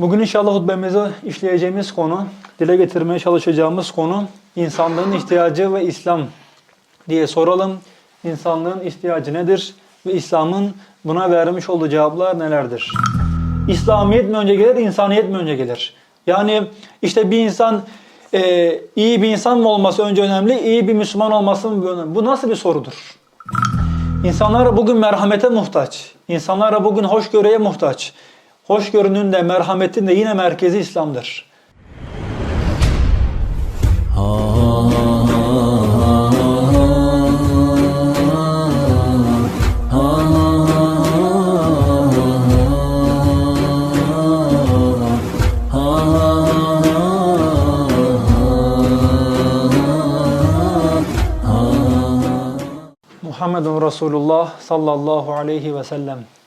Bugün inşallah hutbemizde işleyeceğimiz konu, dile getirmeye çalışacağımız konu insanlığın ihtiyacı ve İslam diye soralım. İnsanlığın ihtiyacı nedir ve İslam'ın buna vermiş olduğu cevaplar nelerdir? İslamiyet mi önce gelir, insaniyet mi önce gelir? Yani işte bir insan e, iyi bir insan mı olması önce önemli, iyi bir Müslüman olması mı önemli? Bu nasıl bir sorudur? İnsanlar bugün merhamete muhtaç. İnsanlar bugün hoşgörüye muhtaç. Hoşgörünün de merhametin de yine merkezi İslam'dır. Muhammedun Resulullah sallallahu aleyhi ve sellem.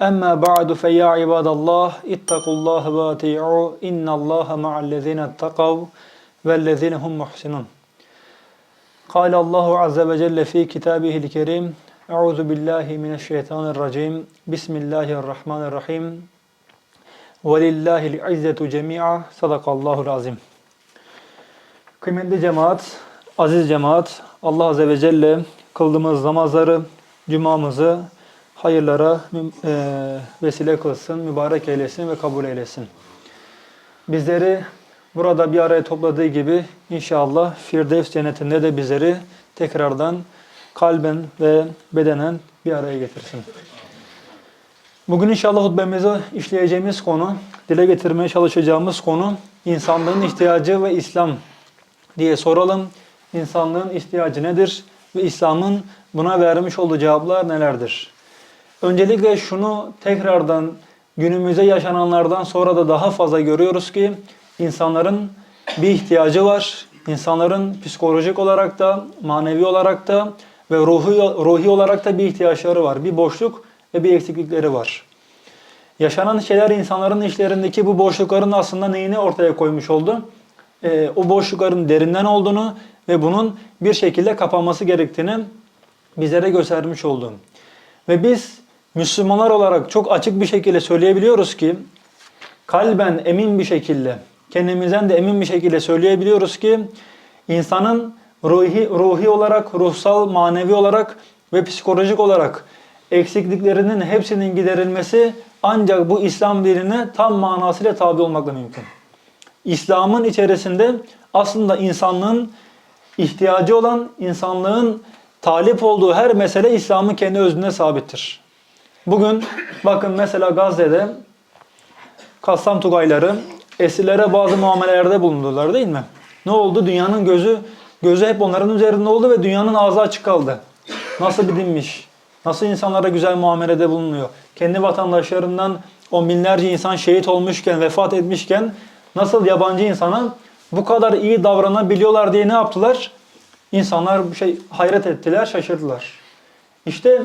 ve resuluh. أما بعد فيا عباد الله اتقوا الله واتيعوا إن الله مع الذين اتقوا والذين هم محسنون قال الله عز وجل في كتابه الكريم أعوذ بالله من الشيطان الرجيم بسم الله الرحمن الرحيم ولله العزة جميعا صدق الله العظيم Kıymetli cemaat, aziz cemaat, Allah Azze ve Celle kıldığımız namazları, cumamızı hayırlara e, vesile kılsın, mübarek eylesin ve kabul eylesin. Bizleri burada bir araya topladığı gibi inşallah Firdevs cennetinde de bizleri tekrardan kalben ve bedenen bir araya getirsin. Bugün inşallah hutbemizde işleyeceğimiz konu, dile getirmeye çalışacağımız konu insanlığın ihtiyacı ve İslam diye soralım. İnsanlığın ihtiyacı nedir ve İslam'ın buna vermiş olduğu cevaplar nelerdir? Öncelikle şunu tekrardan günümüzde yaşananlardan sonra da daha fazla görüyoruz ki insanların bir ihtiyacı var. İnsanların psikolojik olarak da, manevi olarak da ve ruhi, ruhi olarak da bir ihtiyaçları var. Bir boşluk ve bir eksiklikleri var. Yaşanan şeyler insanların işlerindeki bu boşlukların aslında neyini ortaya koymuş oldu? Ee, o boşlukların derinden olduğunu ve bunun bir şekilde kapanması gerektiğini bizlere göstermiş oldu. Ve biz Müslümanlar olarak çok açık bir şekilde söyleyebiliyoruz ki kalben emin bir şekilde kendimizden de emin bir şekilde söyleyebiliyoruz ki insanın ruhi, ruhi olarak, ruhsal, manevi olarak ve psikolojik olarak eksikliklerinin hepsinin giderilmesi ancak bu İslam dinine tam manasıyla tabi olmakla mümkün. İslam'ın içerisinde aslında insanlığın ihtiyacı olan, insanlığın talip olduğu her mesele İslam'ın kendi özünde sabittir. Bugün bakın mesela Gazze'de Kassam Tugayları esirlere bazı muamelelerde bulundular değil mi? Ne oldu? Dünyanın gözü gözü hep onların üzerinde oldu ve dünyanın ağzı açık kaldı. Nasıl bir? Nasıl insanlara güzel muamelede bulunuyor? Kendi vatandaşlarından o binlerce insan şehit olmuşken, vefat etmişken nasıl yabancı insana bu kadar iyi davranabiliyorlar diye ne yaptılar? İnsanlar bir şey hayret ettiler, şaşırdılar. İşte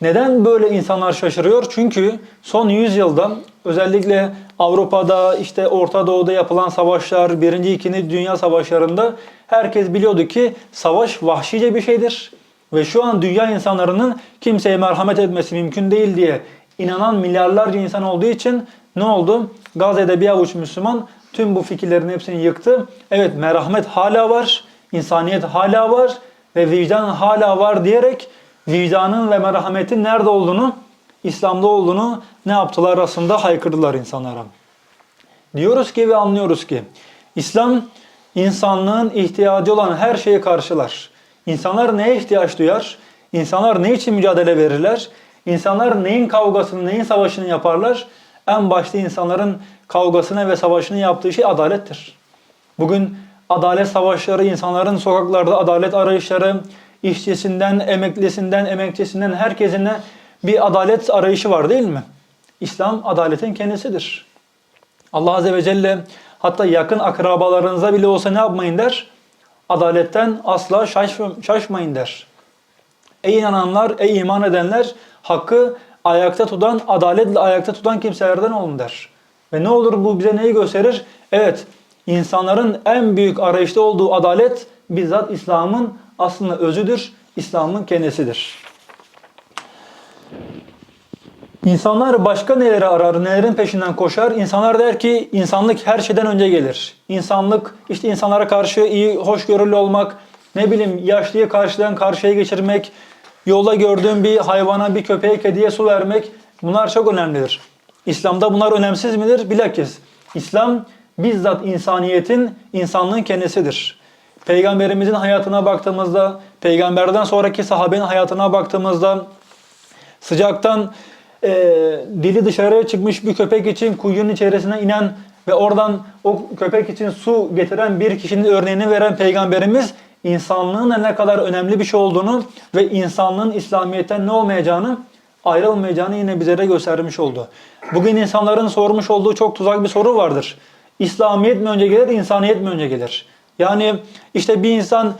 neden böyle insanlar şaşırıyor? Çünkü son 100 yılda özellikle Avrupa'da işte Orta Doğu'da yapılan savaşlar, 1. 2. Dünya Savaşlarında herkes biliyordu ki savaş vahşice bir şeydir. Ve şu an dünya insanlarının kimseye merhamet etmesi mümkün değil diye inanan milyarlarca insan olduğu için ne oldu? Gazze'de bir avuç Müslüman tüm bu fikirlerin hepsini yıktı. Evet merhamet hala var, insaniyet hala var ve vicdan hala var diyerek vicdanın ve merhametin nerede olduğunu, İslam'da olduğunu ne yaptılar aslında haykırdılar insanlara. Diyoruz ki ve anlıyoruz ki İslam insanlığın ihtiyacı olan her şeyi karşılar. İnsanlar neye ihtiyaç duyar? İnsanlar ne için mücadele verirler? İnsanlar neyin kavgasını, neyin savaşını yaparlar? En başta insanların kavgasını ve savaşını yaptığı şey adalettir. Bugün adalet savaşları, insanların sokaklarda adalet arayışları, işçisinden, emeklisinden, emekçisinden herkesine bir adalet arayışı var değil mi? İslam adaletin kendisidir. Allah Azze ve Celle hatta yakın akrabalarınıza bile olsa ne yapmayın der? adaletten asla şaş- şaşmayın der. Ey inananlar, ey iman edenler hakkı ayakta tutan, adaletle ayakta tutan kimselerden olun der. Ve ne olur bu bize neyi gösterir? Evet, insanların en büyük arayışta olduğu adalet bizzat İslam'ın aslında özüdür, İslam'ın kendisidir. İnsanlar başka neleri arar, nelerin peşinden koşar? İnsanlar der ki insanlık her şeyden önce gelir. İnsanlık işte insanlara karşı iyi, hoşgörülü olmak, ne bileyim yaşlıyı karşıdan karşıya geçirmek, yolda gördüğün bir hayvana, bir köpeğe, kediye su vermek bunlar çok önemlidir. İslam'da bunlar önemsiz midir? Bilakis İslam bizzat insaniyetin, insanlığın kendisidir. Peygamberimizin hayatına baktığımızda, peygamberden sonraki sahabenin hayatına baktığımızda sıcaktan e, dili dışarıya çıkmış bir köpek için kuyunun içerisine inen ve oradan o köpek için su getiren bir kişinin örneğini veren peygamberimiz insanlığın ne kadar önemli bir şey olduğunu ve insanlığın İslamiyet'ten ne olmayacağını ayrılmayacağını yine bize göstermiş oldu. Bugün insanların sormuş olduğu çok tuzak bir soru vardır. İslamiyet mi önce gelir, insaniyet mi önce gelir? Yani işte bir insan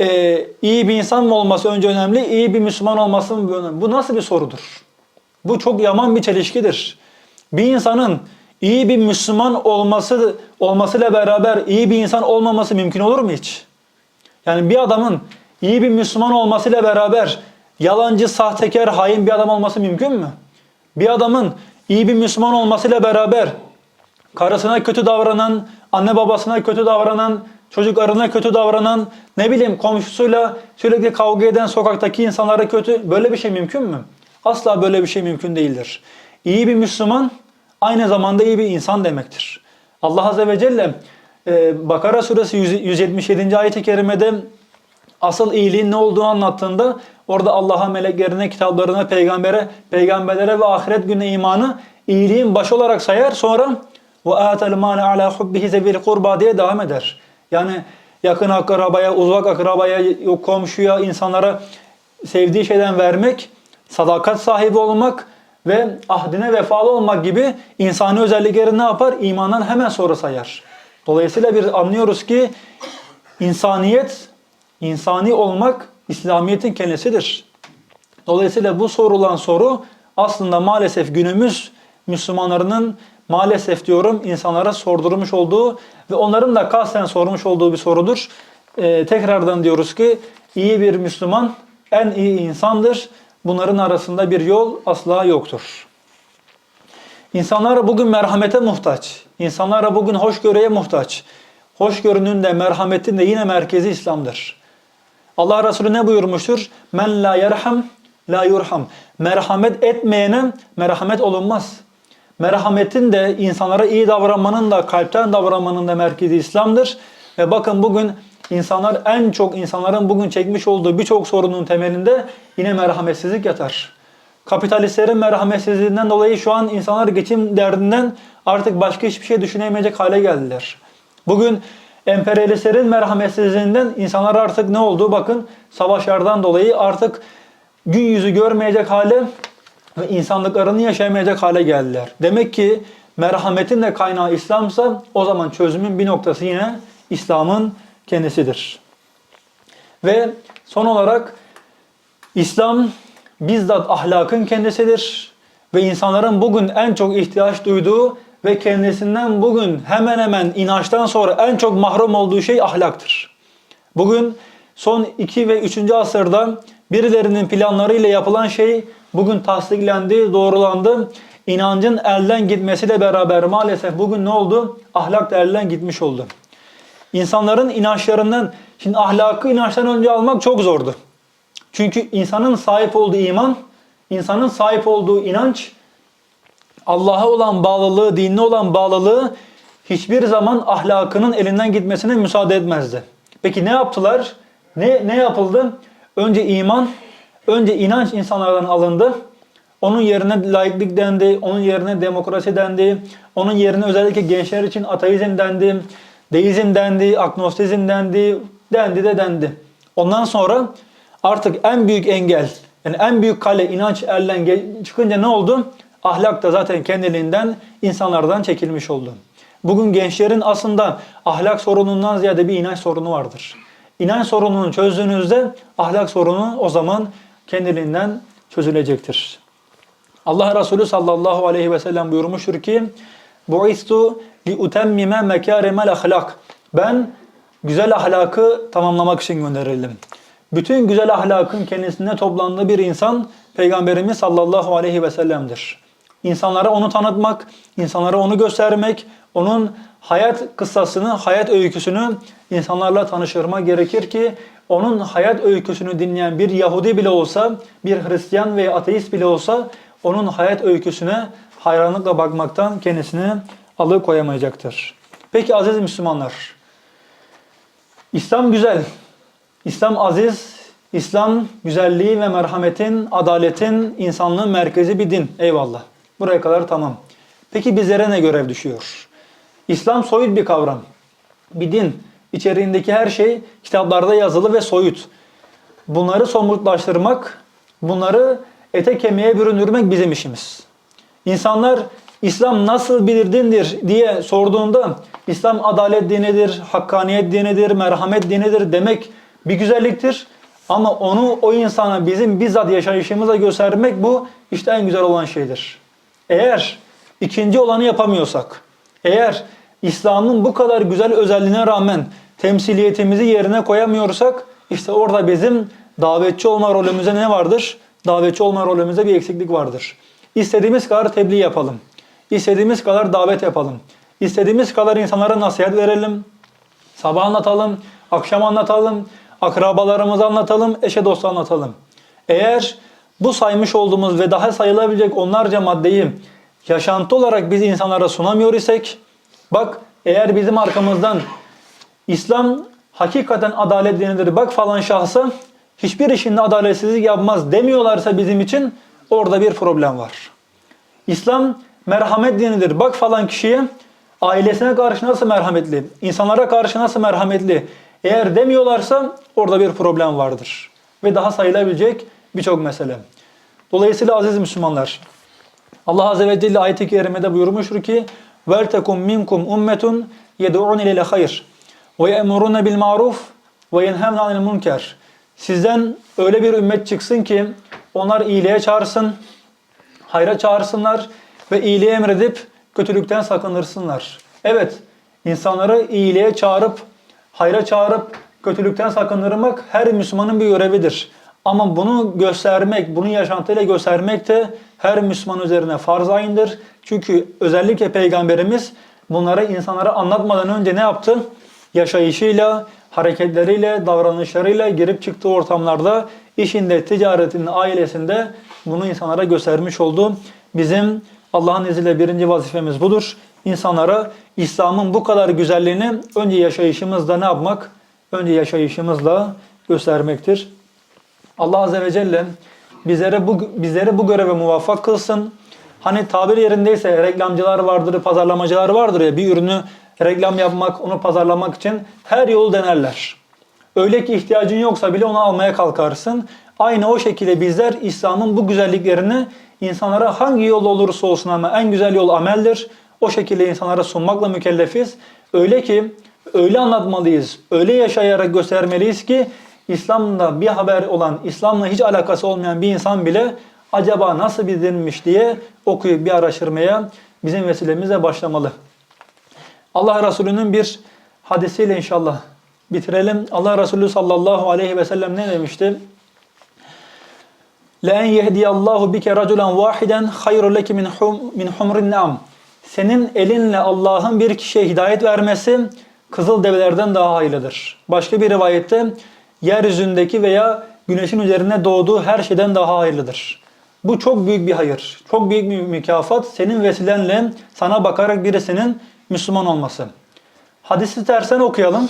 e, iyi bir insan mı olması önce önemli, iyi bir Müslüman olması mı önemli? Bu nasıl bir sorudur? Bu çok yaman bir çelişkidir. Bir insanın iyi bir Müslüman olması olmasıyla beraber iyi bir insan olmaması mümkün olur mu hiç? Yani bir adamın iyi bir Müslüman olmasıyla beraber yalancı, sahtekar, hain bir adam olması mümkün mü? Bir adamın iyi bir Müslüman olmasıyla beraber karısına kötü davranan, anne babasına kötü davranan, çocuklarına kötü davranan, ne bileyim komşusuyla sürekli kavga eden sokaktaki insanlara kötü böyle bir şey mümkün mü? Asla böyle bir şey mümkün değildir. İyi bir Müslüman aynı zamanda iyi bir insan demektir. Allah Azze ve Celle e, Bakara suresi 177. ayet-i kerimede asıl iyiliğin ne olduğunu anlattığında orada Allah'a, meleklerine, kitaplarına, peygambere, peygamberlere ve ahiret gününe imanı iyiliğin başı olarak sayar. Sonra ve atel mâle ala hubbihi zebil kurba diye devam eder. Yani yakın akrabaya, uzak akrabaya, komşuya, insanlara sevdiği şeyden vermek, sadakat sahibi olmak ve ahdine vefalı olmak gibi insani özellikleri ne yapar? İmandan hemen sonra sayar. Dolayısıyla bir anlıyoruz ki insaniyet, insani olmak İslamiyet'in kendisidir. Dolayısıyla bu sorulan soru aslında maalesef günümüz Müslümanlarının maalesef diyorum insanlara sordurmuş olduğu ve onların da kasten sormuş olduğu bir sorudur. Ee, tekrardan diyoruz ki iyi bir Müslüman en iyi insandır. Bunların arasında bir yol asla yoktur. İnsanlar bugün merhamete muhtaç. İnsanlar bugün hoşgörüye muhtaç. Hoşgörünün de merhametin de yine merkezi İslam'dır. Allah Resulü ne buyurmuştur? Men la yerham la yurham. Merhamet etmeyene merhamet olunmaz. Merhametin de insanlara iyi davranmanın da kalpten davranmanın da merkezi İslam'dır. Ve bakın bugün insanlar en çok insanların bugün çekmiş olduğu birçok sorunun temelinde yine merhametsizlik yatar. Kapitalistlerin merhametsizliğinden dolayı şu an insanlar geçim derdinden artık başka hiçbir şey düşünemeyecek hale geldiler. Bugün emperyalistlerin merhametsizliğinden insanlar artık ne oldu? Bakın savaşlardan dolayı artık gün yüzü görmeyecek hale ve insanlıklarını yaşayamayacak hale geldiler. Demek ki merhametin de kaynağı İslam'sa o zaman çözümün bir noktası yine İslam'ın kendisidir. Ve son olarak İslam bizzat ahlakın kendisidir ve insanların bugün en çok ihtiyaç duyduğu ve kendisinden bugün hemen hemen inançtan sonra en çok mahrum olduğu şey ahlaktır. Bugün son 2 ve 3. asırda birilerinin planlarıyla yapılan şey bugün tasdiklendi, doğrulandı. İnancın elden gitmesiyle beraber maalesef bugün ne oldu? Ahlak da elden gitmiş oldu. İnsanların inançlarından, şimdi ahlakı inançtan önce almak çok zordu. Çünkü insanın sahip olduğu iman, insanın sahip olduğu inanç, Allah'a olan bağlılığı, dinine olan bağlılığı hiçbir zaman ahlakının elinden gitmesine müsaade etmezdi. Peki ne yaptılar? Ne, ne yapıldı? Önce iman, önce inanç insanlardan alındı. Onun yerine laiklik dendi, onun yerine demokrasi dendi, onun yerine özellikle gençler için ateizm dendi, deizm dendi, agnostizm dendi, dendi de dendi. Ondan sonra artık en büyük engel, yani en büyük kale inanç elden çıkınca ne oldu? Ahlak da zaten kendiliğinden insanlardan çekilmiş oldu. Bugün gençlerin aslında ahlak sorunundan ziyade bir inanç sorunu vardır. İnanç sorununu çözdüğünüzde ahlak sorunu o zaman kendiliğinden çözülecektir. Allah Resulü sallallahu aleyhi ve sellem buyurmuştur ki Bu'istu li utemmime mekârimel ahlak. Ben güzel ahlakı tamamlamak için gönderildim. Bütün güzel ahlakın kendisinde toplandığı bir insan Peygamberimiz sallallahu aleyhi ve sellem'dir. İnsanlara onu tanıtmak, insanlara onu göstermek, onun hayat kıssasını, hayat öyküsünü insanlarla tanıştırmak gerekir ki onun hayat öyküsünü dinleyen bir Yahudi bile olsa, bir Hristiyan veya ateist bile olsa onun hayat öyküsüne hayranlıkla bakmaktan kendisini alıkoyamayacaktır. Peki aziz Müslümanlar, İslam güzel, İslam aziz, İslam güzelliği ve merhametin, adaletin, insanlığın merkezi bir din. Eyvallah. Buraya kadar tamam. Peki bizlere ne görev düşüyor? İslam soyut bir kavram. Bir din. İçeriğindeki her şey kitaplarda yazılı ve soyut. Bunları somutlaştırmak, bunları ete kemiğe büründürmek bizim işimiz. İnsanlar İslam nasıl bir dindir diye sorduğunda İslam adalet dinidir, hakkaniyet dinidir, merhamet dinidir demek bir güzelliktir. Ama onu o insana bizim bizzat yaşayışımıza göstermek bu işte en güzel olan şeydir. Eğer ikinci olanı yapamıyorsak, eğer İslam'ın bu kadar güzel özelliğine rağmen temsiliyetimizi yerine koyamıyorsak işte orada bizim davetçi olma rolümüzde ne vardır? Davetçi olma rolümüzde bir eksiklik vardır. İstediğimiz kadar tebliğ yapalım. İstediğimiz kadar davet yapalım. İstediğimiz kadar insanlara nasihat verelim. Sabah anlatalım, akşam anlatalım, akrabalarımıza anlatalım, eşe dosta anlatalım. Eğer bu saymış olduğumuz ve daha sayılabilecek onlarca maddeyi yaşantı olarak biz insanlara sunamıyor isek, bak eğer bizim arkamızdan İslam hakikaten adalet denilir bak falan şahsa hiçbir işinde adaletsizlik yapmaz demiyorlarsa bizim için orada bir problem var. İslam merhamet dinidir. Bak falan kişiye ailesine karşı nasıl merhametli, insanlara karşı nasıl merhametli eğer demiyorlarsa orada bir problem vardır. Ve daha sayılabilecek birçok mesele. Dolayısıyla aziz Müslümanlar Allah Azze ve Celle ayet-i kerimede buyurmuştur ki وَلْتَكُمْ مِنْكُمْ اُمَّةٌ يَدْعُونَ اِلَى الْخَيْرِ وَيَأْمُرُونَ بِالْمَعْرُوفِ وَيَنْهَوْنَ عَنِ الْمُنْكَرِ Sizden öyle bir ümmet çıksın ki onlar iyiliğe çağırsın, hayra çağırsınlar ve iyiliği emredip kötülükten sakınırsınlar. Evet, insanları iyiliğe çağırıp, hayra çağırıp kötülükten sakındırmak her Müslümanın bir görevidir. Ama bunu göstermek, bunu yaşantıyla göstermek de her Müslüman üzerine farz ayındır. Çünkü özellikle Peygamberimiz bunları insanlara anlatmadan önce ne yaptı? Yaşayışıyla, hareketleriyle, davranışlarıyla girip çıktığı ortamlarda, işinde, ticaretinde, ailesinde bunu insanlara göstermiş oldu. Bizim Allah'ın izniyle birinci vazifemiz budur. İnsanlara İslam'ın bu kadar güzelliğini önce yaşayışımızla ne yapmak? Önce yaşayışımızla göstermektir. Allah Azze ve Celle bizlere bu, bizlere bu göreve muvaffak kılsın. Hani tabir yerindeyse reklamcılar vardır, pazarlamacılar vardır ya bir ürünü reklam yapmak, onu pazarlamak için her yolu denerler. Öyle ki ihtiyacın yoksa bile onu almaya kalkarsın. Aynı o şekilde bizler İslam'ın bu güzelliklerini insanlara hangi yol olursa olsun ama en güzel yol ameldir. O şekilde insanlara sunmakla mükellefiz. Öyle ki öyle anlatmalıyız, öyle yaşayarak göstermeliyiz ki İslam'da bir haber olan, İslam'la hiç alakası olmayan bir insan bile acaba nasıl bir dinmiş diye okuyup bir araştırmaya bizim vesilemizle başlamalı. Allah Resulü'nün bir hadisiyle inşallah bitirelim. Allah Resulü sallallahu aleyhi ve sellem ne demişti? لَاَنْ يَهْدِيَ اللّٰهُ بِكَ رَجُلًا وَاحِدًا خَيْرُ لَكِ مِنْ, حُمْ, مِنْ حُمْرِ النَّعَمِ Senin elinle Allah'ın bir kişiye hidayet vermesi kızıl develerden daha hayırlıdır. Başka bir rivayette yeryüzündeki veya güneşin üzerine doğduğu her şeyden daha hayırlıdır. Bu çok büyük bir hayır. Çok büyük bir mükafat. Senin vesilenle sana bakarak birisinin Müslüman olması. Hadisi tersen okuyalım.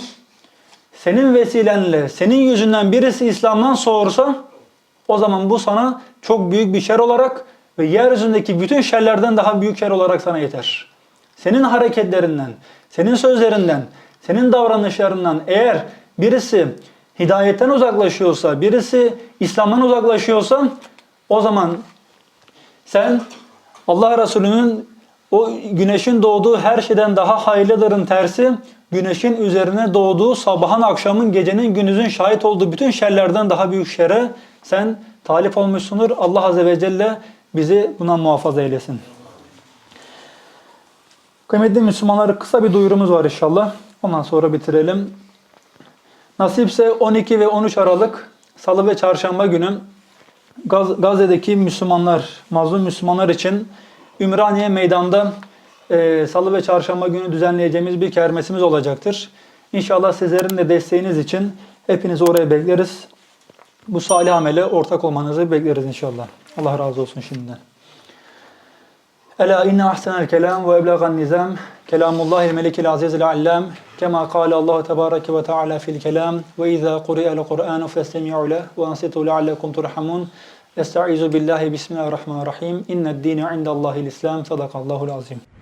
Senin vesilenle, senin yüzünden birisi İslam'dan soğursa o zaman bu sana çok büyük bir şer olarak ve yeryüzündeki bütün şerlerden daha büyük şer olarak sana yeter. Senin hareketlerinden, senin sözlerinden, senin davranışlarından eğer birisi hidayetten uzaklaşıyorsa, birisi İslam'dan uzaklaşıyorsa o zaman sen Allah Resulü'nün o güneşin doğduğu her şeyden daha hayırlıdırın tersi güneşin üzerine doğduğu sabahın, akşamın, gecenin, gündüzün şahit olduğu bütün şerlerden daha büyük şere sen talip olmuşsundur. Allah Azze ve Celle bizi buna muhafaza eylesin. Kıymetli Müslümanlar kısa bir duyurumuz var inşallah. Ondan sonra bitirelim. Nasipse 12 ve 13 Aralık Salı ve Çarşamba günü Gaz- Gazze'deki Müslümanlar, mazlum Müslümanlar için Ümraniye Meydan'da e, Salı ve Çarşamba günü düzenleyeceğimiz bir kermesimiz olacaktır. İnşallah sizlerin de desteğiniz için hepinizi oraya bekleriz. Bu salih amele ortak olmanızı bekleriz inşallah. Allah razı olsun şimdiden. Ela inne ahsenel kelam ve eblegan nizam kelamullahil melikil azizil allam. Kema kâle Allahu tebareke ve teala fil kelam. Ve izâ kuri'el Kur'anu festemi'u leh ve ansitu leallekum turhamun. Estaizu billahi bismillahirrahmanirrahim. İnned dîne indallâhil islam sadakallahul azim